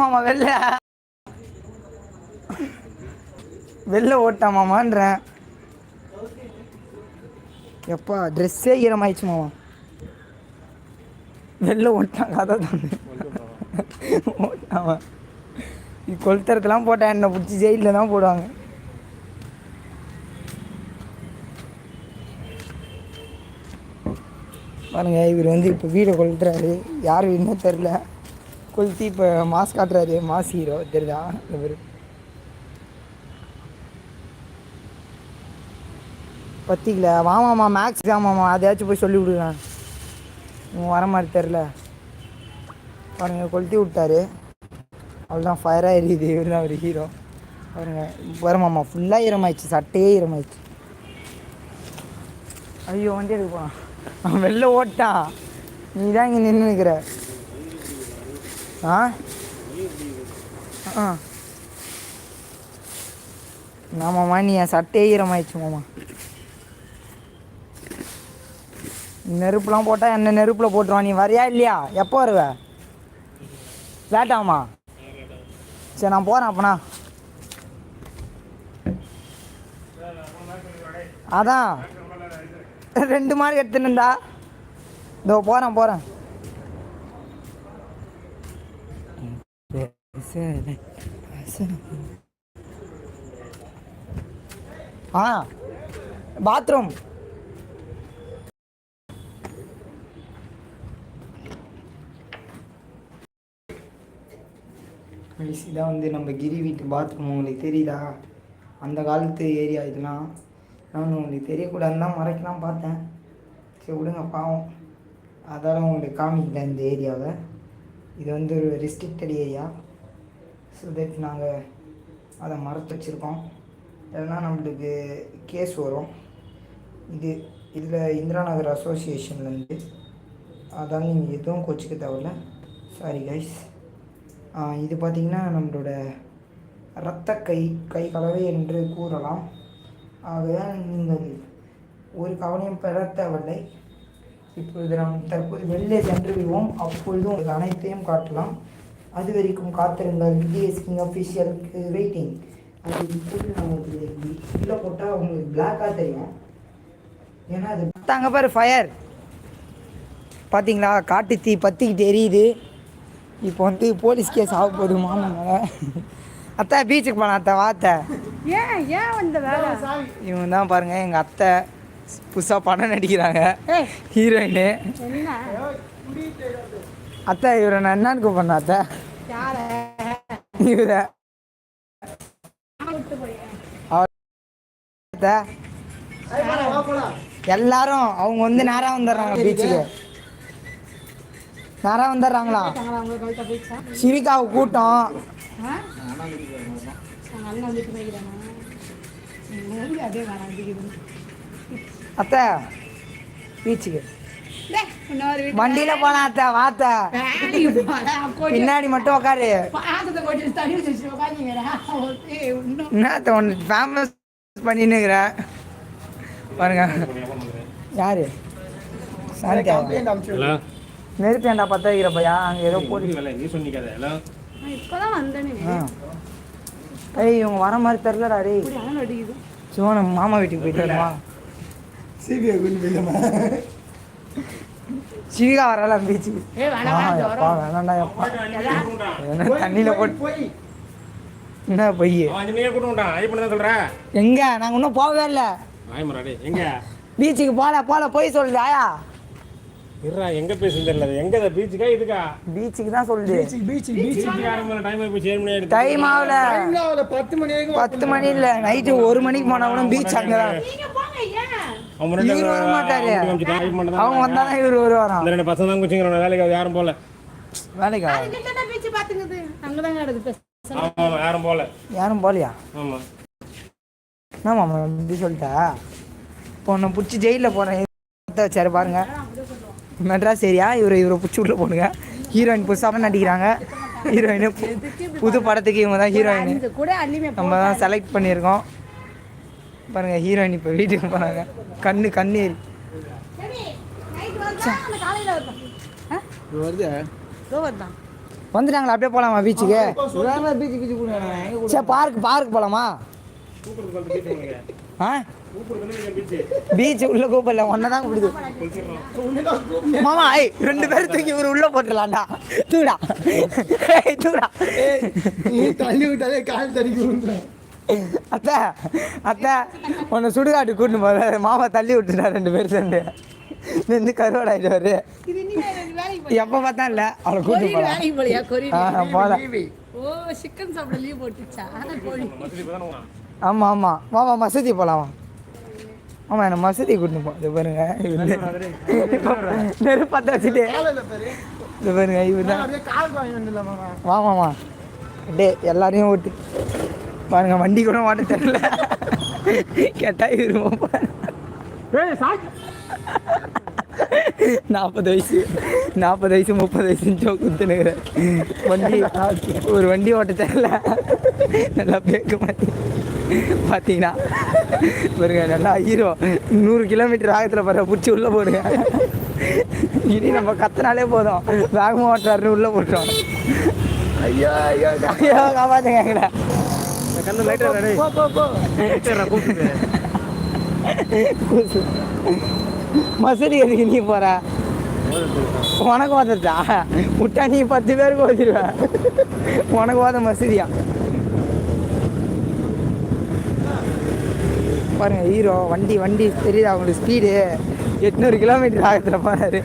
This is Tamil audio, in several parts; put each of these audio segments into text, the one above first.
மாமா வெளில. வெளில ஓட்டா மாமான்றேன். எப்பா ட்ரெஸ்ஸே ஈரமாயிடுச்சு மாமா. வெளில ஓட்டான் கதை தான் ஓட்டான் கொளுத்தறதுலாம் போட்டேன் என்னை பிடிச்சி ஜெயிலில் தான் போடுவாங்க. பாருங்க இவர் வந்து இப்போ வீடை கொளுத்துறாரு. யார் வீடுன்னு தெரில கொளுத்தி இப்போ மாஸ் காட்டுறாரு மாஸ் ஹீரோ தெரியுதா? இவர் பத்திக்கல. வாமாம்மா மேக்ஸ் ஆமாம்மா அதையாச்சும் போய் சொல்லி விடுவேன் உன் வர மாதிரி தெரில பாருங்க கொளுத்தி விட்டாரு. அவ்வளோதான் ஃபயராக எரியுது. இவர் தான் ஒரு ஹீரோ பாருங்க வரமாம்மா ஃபுல்லாக ஈரமாயிடுச்சு சட்டையே ஈரமாயிடுச்சு ஐயோ வண்டி எடுக்க போனான் அவன் வெளில ஓட்டான். நீ தான் இங்கே நின்று நிற்கிற ஆ? ஆ. ஆமாம்மா நீ என் சட்டையே ஈரமாயிடுச்சுமாம்மா நெருப்புலாம் போட்டால் என்ன நெருப்பில் போட்டுருவான் நீ வரியா இல்லையா? எப்போ வருவ? லேட் சரி நான் போகிறேன் அப்பனா. அதான். ரெண்டு மார்க் எடுத்துன்னு இருந்தா இதோ போகிறேன் போகிறேன் ஆ பாத்ரூம் இதான் வந்து நம்ம கிரி வீட்டு பாத்ரூம் உங்களுக்கு தெரியுதா? அந்த காலத்து ஏரியா இதெல்லாம் நான் உங்களுக்கு தெரியக்கூடாதுன்னு தான் மறைக்கலாம் பார்த்தேன். சரி விடுங்க பாவம். அதால் உங்களுக்கு காமிக்கல இந்த ஏரியாவை இது வந்து ஒரு ரெஸ்ட்ரிக்டட் ஏரியா ஸோ தட் நாங்கள் அதை மறைத்து வச்சுருக்கோம். இல்லைன்னா நம்மளுக்கு கேஸ் வரும். இது இதில் இந்திரா நகர் அசோசியேஷன்லேருந்து அதால் நீங்கள் எதுவும் கோச்சிக்க தேவையில்ல. சாரி கைஸ் இது பார்த்திங்கன்னா நம்மளோட இரத்த கை கை கலவை என்று கூறலாம். ஆகையால் நீங்கள் ஒரு கவலையும் பெற தேவையில்லை. இப்பொழுது நாம் தற்போது வெளியே சென்று விடுவோம் அப்பொழுது உங்களுக்கு அனைத்தையும் காட்டலாம். அது வரைக்கும் காத்திருங்கள். விஜய் கிங் அஃபிஷியலுக்கு வெயிட்டிங் அது உள்ளே போட்டால் உங்களுக்கு பிளாக்காக தெரியும். ஏன்னா அது அங்கே பாரு ஃபயர் பார்த்தீங்களா காட்டு தீ பற்றிக்கிட்டு எரியுது. இப்போ வந்து போலீஸ் கேஸ் ஆக போகுது மாமா மேலே. அத்தை பீச்சுக்கு போனா அத்தை வாத்த ஏன் ஏன் வந்த வேலை? இவங்க தான் பாருங்க எங்கள் அத்தை புதுசாக படம் நடிக்கிறாங்க. ஹீரோயின் என்ன? அத்தை இவரை நான் என்னன்னு அத்தை. யார? இவரை. அத்தை. எல்லாரும் அவங்க வந்து நேராக வந்துடுறாங்க பீச்சுக்கு நேராக வந்துடுறாங்களா? சிவிகாவு கூட்டம். அத்தை பீச்சுக்கு வண்டியில் போலாம் அத்தை வாத்த பின்னாடி மட்டும் உட்காரு என்னத்த ஒன்று ஃபேமஸ் பண்ணின்னுக்கிற? பாருங்க. யாரு? ஹலோ. நெருப்பு ஏண்டா பத்த வைக்கிற பையா அங்கே ஏதோ ஆ. ஏய் இவங்க வர மாதிரி தெரிலடா டேய். இப்படி அனல் அடிக்குது. சிவன மாமா வீட்டுக்கு போயிட்டு வருமா? சிபிஐ கொண்டு போயிடலாமா சிவிகா வரல பீச்சுக்கு எப்பா வேணாண்டா எப்பா. என்ன தண்ணியில் போட்டு போய். என்ன பொய்? எங்க? நாங்கள் இன்னும் போகவே இல்லை. பீச்சுக்கு போல போல போய் சொல்லுது ஆயா. இருடா எங்க பேசுறது தெரியல எங்க இந்த பீச்சுக்கா இதுக்கா? பீச்சுக்கு தான் சொல்லுது பீச் பீச் டைம் போய் ஏழு மணி ஆயிடுச்சு. டைம் ஆகல. டைம்ல பத்து மணி வரைக்கும் பத்து மணி இல்லை. நைட்டு ஒரு மணிக்கு போனா கூட பீச் அங்கே தான் நீங்க போங்க ஏன்? இவரு வர மாட்டாரு. அவங்க வந்தாலும் இவர் வருவாராம். இந்த ரெண்டு பசங்க தான் குச்சிங்கிறவன வேலைக்கு யாரும் போல வேலைக்கு? தானே நடக்குது பேச. ஆமா யாரும் போல யாரும் போகலையா? ஆமா. என்ன மாமா இப்படி சொல்லிட்டா? இப்போ உன்னை பிடிச்சி ஜெயிலில் போகிறேன் வச்சாரு பாருங்க. மெட்ராஸ் ஏரியா இவரை இவரை பிடிச்சி உள்ள போடுங்க. ஹீரோயின் புதுசாக நடிக்கிறாங்க. ஹீரோயின் புது படத்துக்கு இவங்க தான் ஹீரோயின் நம்ம தான் செலக்ட் பண்ணியிருக்கோம். பாருங்க ஹீரோயின் இப்போ வீட்டுக்கு போனாங்க கண்ணு கண்ணு ஏறி நைட் வந்தா அந்த காலையில வந்தான் ஆ? வருது? இதோ வந்தான் வந்துட்டாங்களா அப்படியே போகலாமா பீச்சுக்கு பீச்சு பீச்சு கூட சரி பார்க் பார்க் போகலாமா ஆ? பீச் உள்ள கூப்பிடல ஒன்றை தான் கூப்பிடுது. மாமா ஐய் ரெண்டு பேரும் தூக்கி இவர் உள்ள போட்டுடலாம்டா. தூடா. ஏய், தூடா. தள்ளி விட்டாலே கால் தடிக்க அத்தை அத்தை உன்னை சுடுகாட்டு கூட்டின்னு போற மாமா தள்ளி விட்டுட்டா ரெண்டு பேரும் சேர்ந்து நின்று போய் எப்போ பார்த்தா இல்லை. அவளை கூட்டிட்டு கொரியர் போகலாம் வேலைக்கு போலியா? கொரியர் ஆ போகல ஓ சிக்கன் சாப்பிட லீவ் போட்டுச்சா? ஆமாம் ஆமாம் மாமா மசூதி போகலாமா ஆமா என்ன மசூதி கூட்டின்னு போ. இது பாருங்க நெருப்பத்தை வச்சுட்டு. இது பாருங்க இவர். தான் அப்படியே கால் வாங்கி வந்துடலாமா வாமாமா டே எல்லாரையும் ஓட்டு. பாருங்க வண்டி கூட ஓட்ட தெரியல. கேட்டா சாக்கு. நாற்பது வயசு நாற்பது வயசு முப்பது வயசுன்னு ஜோ குத்துனுக்குறேன் வண்டி ஒரு வண்டி ஓட்ட தெரியல. நல்லா பேக்க மாட்டி பார்த்தீங்கன்னா பாருங்க நல்லா ஹீரோ நூறு கிலோமீட்டர் ஆகத்தில் பாரு பிடிச்சி உள்ளே போடுங்க. இனி நம்ம கத்தினாலே போதும். வேகமாக ஓட்டுறாருன்னு உள்ளே போட்டுரும். ஐயோ ஐயோ ஐயோ. காப்பாற்றுங்க எங்களை. கண்ணு. மசூதி எதுக்கு நீ போற? உனக்கு ஓதட்டா விட்டா நீ பத்து பேருக்கு ஓதிடுவ உனக்கு ஓத மசூதியா? பாருங்கள் ஹீரோ வண்டி வண்டி தெரியுது அவங்களுக்கு ஸ்பீடு எட்நூறு கிலோமீட்டர் ஆகத்தில் போனார்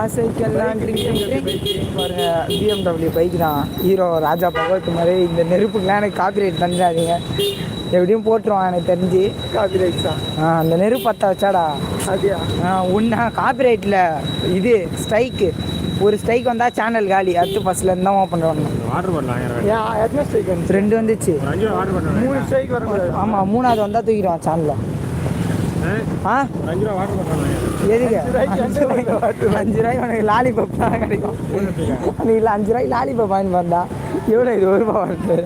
ஆசைக்கெல்லாம் drink, பாருங்க பிஎம்டபிள்யூ பைக் தான். ஹீரோ ராஜா பகவத் மாதிரி இந்த நெருப்புக்கெலாம் எனக்கு காப்பிரைட் பண்ணிடாதீங்க எப்படியும் போட்டுருவான் எனக்கு தெரிஞ்சு. காப்பி ரைட்ஸ் தான் ஆ அந்த நெருப்பு பற்ற வச்சாடா? அப்படியா? ஒன்றா காப்பிரைட்டில் இது ஸ்ட்ரைக்கு ஒரு ஸ்ட்ரைக் வந்தால் சேனல் காலி. அடுத்து ஃபஸ்ட்லேருந்து தான் ஓப்பன் பண்ணணும். ஆர்டர் பண்ணலாம் ரெண்டு வந்துச்சு. ஒரு அஞ்சு ரூபா ஆர்டர் பண்ணலாம் மூணு ஸ்ட்ரைக் வரக்கூடாது ஆமாம் மூணாவது வந்தால் தூக்கிடுவான் சேனலில் ஆ? ஒரு அஞ்சு ரூபா ஆர்டர் பண்ணலாம் எதுக்கு? அஞ்சு ரூபாய்க்கு உனக்கு லாலிபப் தான் கிடைக்கும். நீ இல்லை அஞ்சு ரூபாய்க்கு லாலிபப் வாங்கி வந்தா எவ்வளோ இது ஒரு ரூபா வருது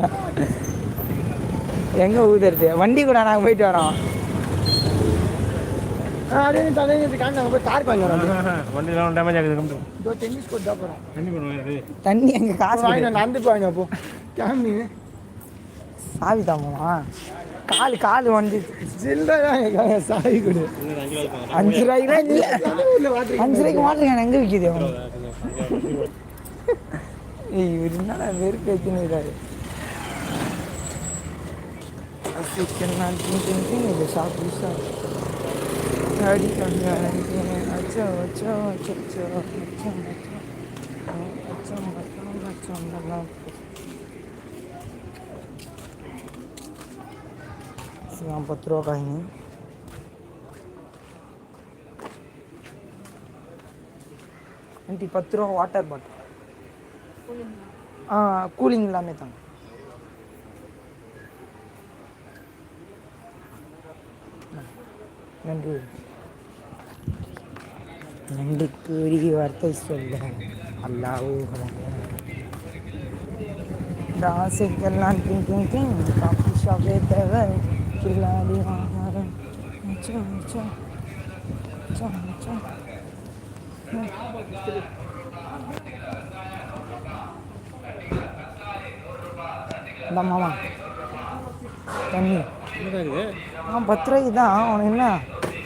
எங்கே ஊதுறது? வண்டி கூட நாங்கள் போயிட்டு வரோம். தண்ணி எங்க காசு நடந்துட்டு வாங்க அப்போ கேமி சாவி தாமா கால் கால் வந்து சாவி கொடு. அஞ்சு ரூபாய்க்கு இல்லை. அஞ்சு ரூபாய்க்கு மாட்டுங்க எங்கே விற்கிது அவன் இவர் என்னடா வெறுப்பு வச்சுன்னு இது சாப்பிட்டு அடி அச்சோ அச்சோ அச்சோ அச்சோ அச்சோ அச்சோ அச்சோ அச்சோ சிவம் பத்து ரூபா காயின்னு ஆண்டி பத்து ரூபா வாட்டர் பாட்டில் ஆ கூலிங் எல்லாமே தாங்க நன்றி நன்றி. கூறி வார்த்தை சொல்ல அல்லாஹூ இந்த ஆசைக்கெல்லாம் டிங் டிங் காஃபி ஷாப்பே தேவை. கில்லாடி மச்சான் இந்த மாமா. தண்ணி. ஆ பத்து ரூபாய்க்கு தான் உனக்கு என்ன?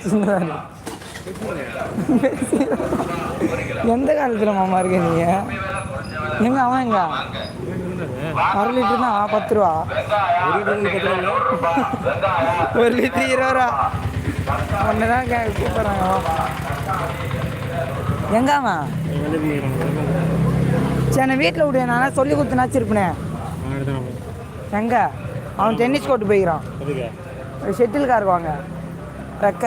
சின்னதா இருக்கு. எந்த காலத்தில் மாமா இருக்க நீங்க? எங்க அவன் எங்க? அரை லிட்டர் தான் பத்து ரூபா. ஒரு லிட்டர் இருபது ரூபா. ஒன்று தான் கூப்பிட்றாங்க. எங்க அவன்? சரி வீட்டில் விடு. நான் சொல்லி கொடுத்து நச்சிருப்பேனே எங்க? அவன் டென்னிஸ் கோர்ட்டு போய்க்கிறான். ஷெட்டில் கார் வாங்க. ரெக்க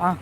啊。